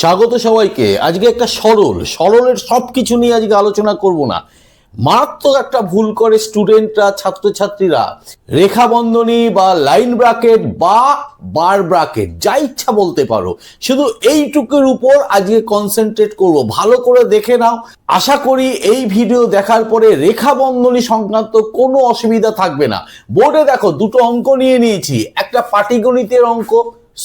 স্বাগত সবাইকে। আজকে একটা সরল। সরলের সব কিছু নিয়ে আজকে আলোচনা করব না। মারাত্মক একটা ভুল করে স্টুডেন্টরা, ছাত্রছাত্রীরা, রেখা বন্ধনী বা লাইন ব্রাকেট বা বার ব্রাকেট যা ইচ্ছা বলতে পারো, শুধু এইটুকুর উপর আজকে কনসেন্ট্রেট করব। ভালো করে দেখে নাও। আশা করি এই ভিডিও দেখার পরে রেখা বন্ধনী সংক্রান্ত কোনো অসুবিধা থাকবে না। বোর্ডে দেখো, দুটো অঙ্ক নিয়ে নিয়েছি। একটা পাটিগণিতের অঙ্ক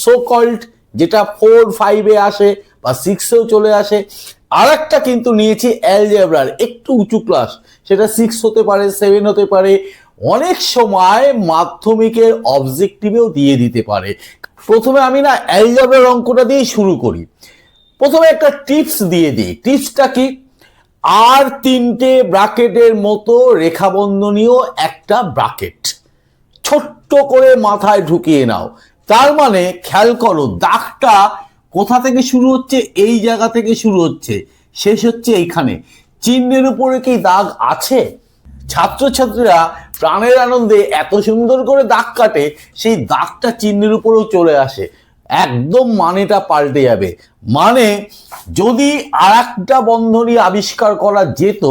সো কল্ড যেটা ফোর ফাইভে আসে বা সিক্সেও চলে আসে। আর একটা কিন্তু নিয়েছি অ্যালজেব্রার একটু উঁচু ক্লাস সেটা সিক্স হতে পারে সেভেন হতে পারে। অনেক সময় মাধ্যমিকের অবজেক্টিভেও দিয়ে দিতে পারে। প্রথমে আমি না অ্যালজেব্রার অঙ্কটা দিয়েই শুরু করি। প্রথমে একটা টিপস দিয়ে দিই। টিপসটা কি? আর তিনটে ব্রাকেটের মতো রেখাবন্ধনীয় একটা ব্রাকেট ছোট্ট করে মাথায় ঢুকিয়ে নাও। তার মানে খেয়াল করো, দাগটা কোথা থেকে শুরু হচ্ছে, এই জায়গা থেকে শুরু হচ্ছে, শেষ হচ্ছে এইখানে। চিহ্নের উপরে কি দাগ আছে? ছাত্রছাত্রীরা প্রাণের আনন্দে এত সুন্দর করে দাগ কাটে, সেই দাগটা চিহ্নের উপরেও চলে আসে। একদম মানেটা পাল্টে যাবে। মানে যদি আর একটা বন্ধনী আবিষ্কার করা যেত,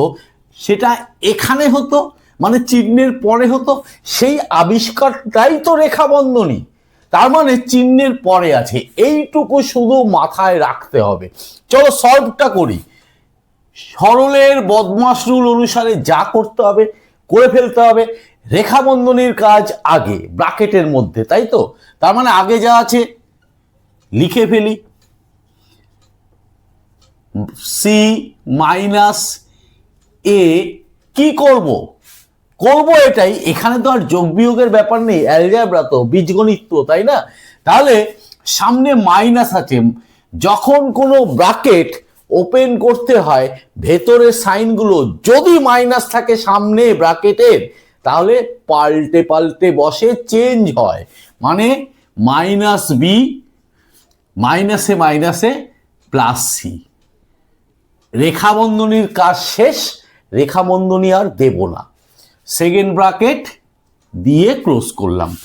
সেটা এখানে হতো মানে চিহ্নের পরে হতো, সেই আবিষ্কারটাই তো রেখা বন্ধনী। তার মানে চিহ্নের পরে আছে। এইটুকু শুধু মাথায় রাখতে হবে। চলো সলভটা করি। সরলের বদমাস রুল অনুসারে যা করতে হবে, করে ফেলতে হবে। রেখা বন্ধনীর কাজ আগে, ব্রাকেটের মধ্যে, তাই তো? তার মানে আগে যা আছে, লিখে ফেলি। সি মাইনাস এ, কি করব? করব এটাই, এখানে তো আর যোগ বিয়োগের ব্যাপার নেই অ্যালজাবরা তো, বীজগণিত তো, তাই না? তাহলে সামনে মাইনাস আছে, যখন কোনো ব্রাকেট ওপেন করতে হয়, ভেতরের সাইনগুলো যদি মাইনাস থাকে সামনে ব্রাকেটের তাহলে পাল্টে পাল্টে বসে চেঞ্জ হয়। মানে মাইনাস বি মাইনাসে মাইনাসে প্লাস সি রেখাবন্ধনীর কাজ শেষ রেখাবন্ধনী আর দেব না। সেকেন্ড ব্রাকেট দিয়ে ক্লোজ করলাম।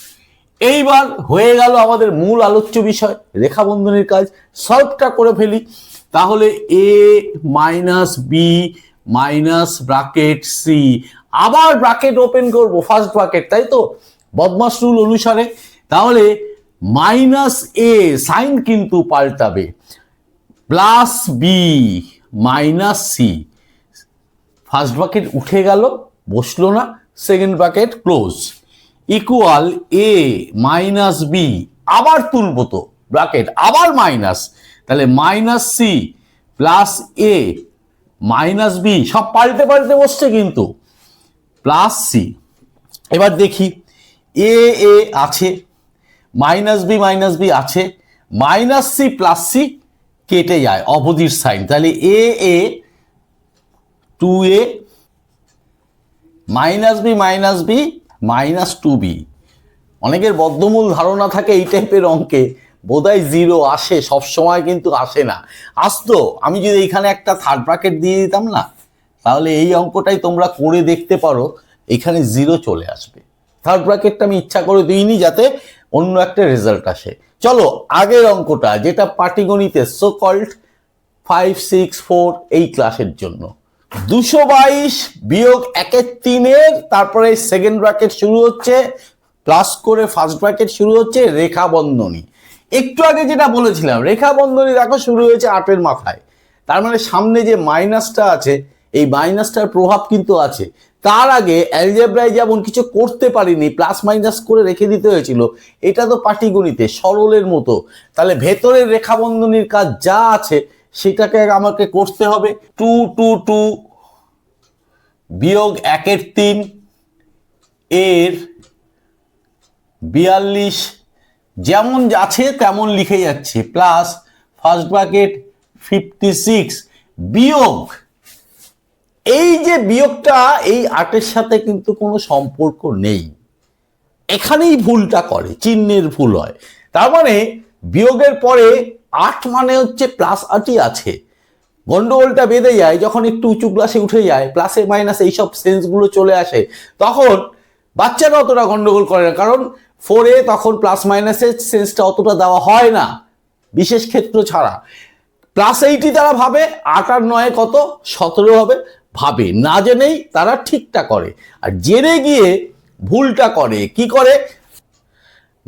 এইবার হয়ে গেল আমাদের মূল আলোচ্য বিষয়, রেখাবন্ধনীর কাজ। সলভটা করে ফেলি। তাহলে A minus B minus bracket C. আবার ব্রাকেট ওপেন করব, ফার্স্ট ব্রাকেট, তাই তো? বদমাস রুল অনুসারে। তাহলে মাইনাস এ, সাইন কিন্তু পাল্টাবে। Plus B minus C. First bracket উঠে গেল। বসল না second bracket close equal A minus B আবার তুলবো তো ব্রাকেট আবার মাইনাস তাহলে minus C plus A minus B সব পাল্টে পাল্টে বসছে কিন্তু প্লাস সি এবার দেখি এ এ আছে মাইনাস বি মাইনাস বি আছে মাইনাস সি প্লাস সি কেটে যায় অপোজিট সাইন তাহলে A A two A minus B minus B, minus two B. অনেকের বদ্ধমূল ধারণা থাকে এই টাইপের অঙ্কে। বোধহয় জিরো আসে সব সময় কিন্তু আসে না। আসতো, আমি যদি এখানে একটা থার্ড ব্র্যাকেট দিয়ে দিতাম না, তাহলে এই অঙ্কটাই তোমরা করে দেখতে পারো, এখানে জিরো চলে আসবে। থার্ড ব্র্যাকেটটা আমি ইচ্ছা করে দিইনি যাতে অন্য একটা রেজাল্ট আসে। চলো, আগের অঙ্কটা, যেটা পাটিগণিতে so called five six four এই ক্লাসের জন্য। দুশো বাইশ বিয়োগ একের তিনের, তারপরে সেকেন্ড ব্র্যাকেট শুরু হচ্ছে প্লাস করে ফার্স্ট ব্র্যাকেট শুরু হচ্ছে রেখা বন্ধনী একটু আগে যেটা বলেছিলাম রেখা বন্ধনী দেখো শুরু হয়েছে আটের মাথায়। তার মানে সামনে যে মাইনাসটা আছে, এই মাইনাসটার প্রভাব কিন্তু আছে। তার আগে অ্যালজেব্রায় যেমন কিছু করতে পারিনি প্লাস মাইনাস করে রেখে দিতে হয়েছিল, এটা তো পাটিগণিতে, সরলের মতো। তাহলে ভেতরের রেখাবন্ধনীর কাজ যা আছে, সেটাকে আমাকে করতে হবে। টু টু টু বিয়োগ একের তিন, এর বিয়াল্লিশ যেমন আছে তেমন লিখে যাচ্ছে plus first bracket fifty six বিয়োগ। এই যে বিয়োগটা, এই আটের সাথে কিন্তু কোনো সম্পর্ক নেই। এখানেই ভুলটা করে, চিহ্নের ভুল হয়। তার মানে বিয়োগের পরে আট মানে হচ্ছে প্লাস আটই আছে। গন্ডগোলটা বেঁধে যায়, যখন একটু উঁচু ক্লাসে উঠে যায় প্লাসে মাইনাস এইসব সেন্সগুলো চলে আসে, তখন বাচ্চারা অতটা গন্ডগোল করে না। কারণ ফোরে তখন প্লাস মাইনাসের সেন্সটা অতটা দেওয়া হয় না, বিশেষ ক্ষেত্র ছাড়া। প্লাস এইটি তারা ভাবে, আট আর নয় কত? সতেরো হবে, ভাবে। না জেনেই তারা ঠিকটা করে। আর জেনে গিয়ে ভুলটা করে। কি করে?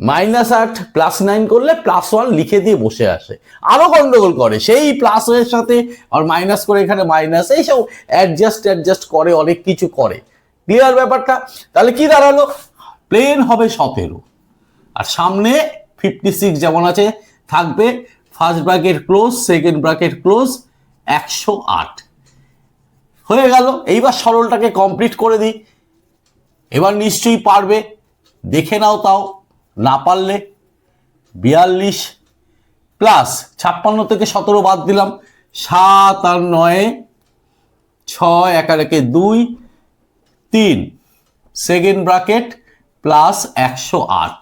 মাইনাস আট প্লাস নাইন করলে প্লাস ওয়ান লিখে দিয়ে বসে আসে। আরও গন্ডগোল করে। সেই প্লাসের সাথে আর মাইনাস করে এখানে মাইনাস এইসব অ্যাডজাস্ট অ্যাডজাস্ট করে, অনেক কিছু করে। ক্লিয়ার ব্যাপারটা? তাহলে কি দাঁড়াল? প্লেন হবে সতেরো। আর সামনে ফিফটি সিক্স যেমন আছে, থাকবে first bracket close second bracket close একশো আট। হয়ে গেল। এইবার সরলটাকে কমপ্লিট করে দিই। এবার নিশ্চয়ই পারবে। দেখে নাও তাও। না পারলে বিয়াল্লিশ প্লাস ছাপ্পান্ন থেকে সতেরো বাদ দিলাম। সাত আর নয়ে, ছয়, এক একে দুই, তিন। সেকেন্ড ব্রাকেট প্লাস একশো আট।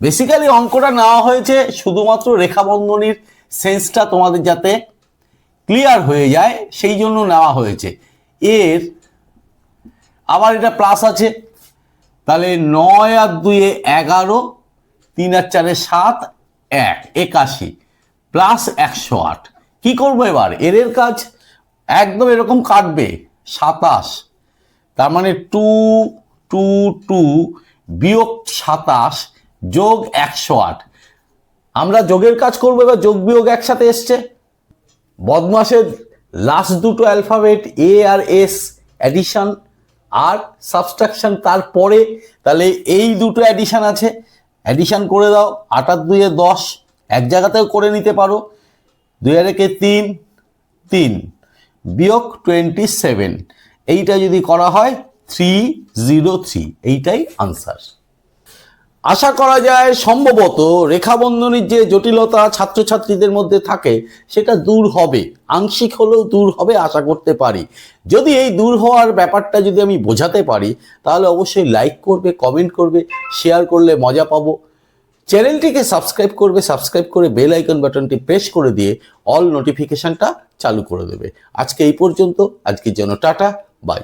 বেসিক্যালি অঙ্কটা নেওয়া হয়েছে শুধুমাত্র রেখাবন্ধনীর সেন্সটা তোমাদের যাতে ক্লিয়ার হয়ে যায়, সেই জন্য নেওয়া হয়েছে। এর আবার এটা প্লাস আছে। তাহলে নয় আর দুয়ে এগারো, তিন আর চারে সাত, এক, একাশি প্লাস একশো আট। কি করব এবার? এর কাজ একদম এরকম কাটবে, সাতাশ। তার মানে টু টু টু বিয়োগ সাতাশ যোগ একশো আট। আমরা যোগের কাজ করব, এবার যোগ বিয়োগ একসাথে এসছে। বদমাসের লাস্ট দুটো অ্যালফাবেট এ আর এস অ্যাডিশন আর সাবস্ট্রাকশন তারপরে তাহলে এই দুটো অ্যাডিশান আছে। অ্যাডিশান করে দাও আটার দুয়ে দশ, এক জায়গাতেও করে নিতে পারো। দুই আর একে তিন তিন। বিয়োগ টোয়েন্টি সেভেন এইটা যদি করা হয় থ্রি জিরো থ্রি এইটাই আনসার আশা করা যায় সম্ভবত রেখাবন্ধনীর যে জটিলতা ছাত্রছাত্রীদের মধ্যে থাকে, সেটা দূর হবে। আংশিক হলেও দূর হবে, আশা করতে পারি। যদি এই দূর হওয়ার ব্যাপারটা যদি আমি বোঝাতে পারি, তাহলে অবশ্যই লাইক করবে কমেন্ট করবে শেয়ার করলে মজা পাবো। চ্যানেলটিকে সাবস্ক্রাইব করবে সাবস্ক্রাইব করে বেল আইকন বাটনটি প্রেস করে দিয়ে অল নোটিফিকেশনটা চালু করে দেবে। আজকে এই পর্যন্ত, আজকের জন্য টাটা বাই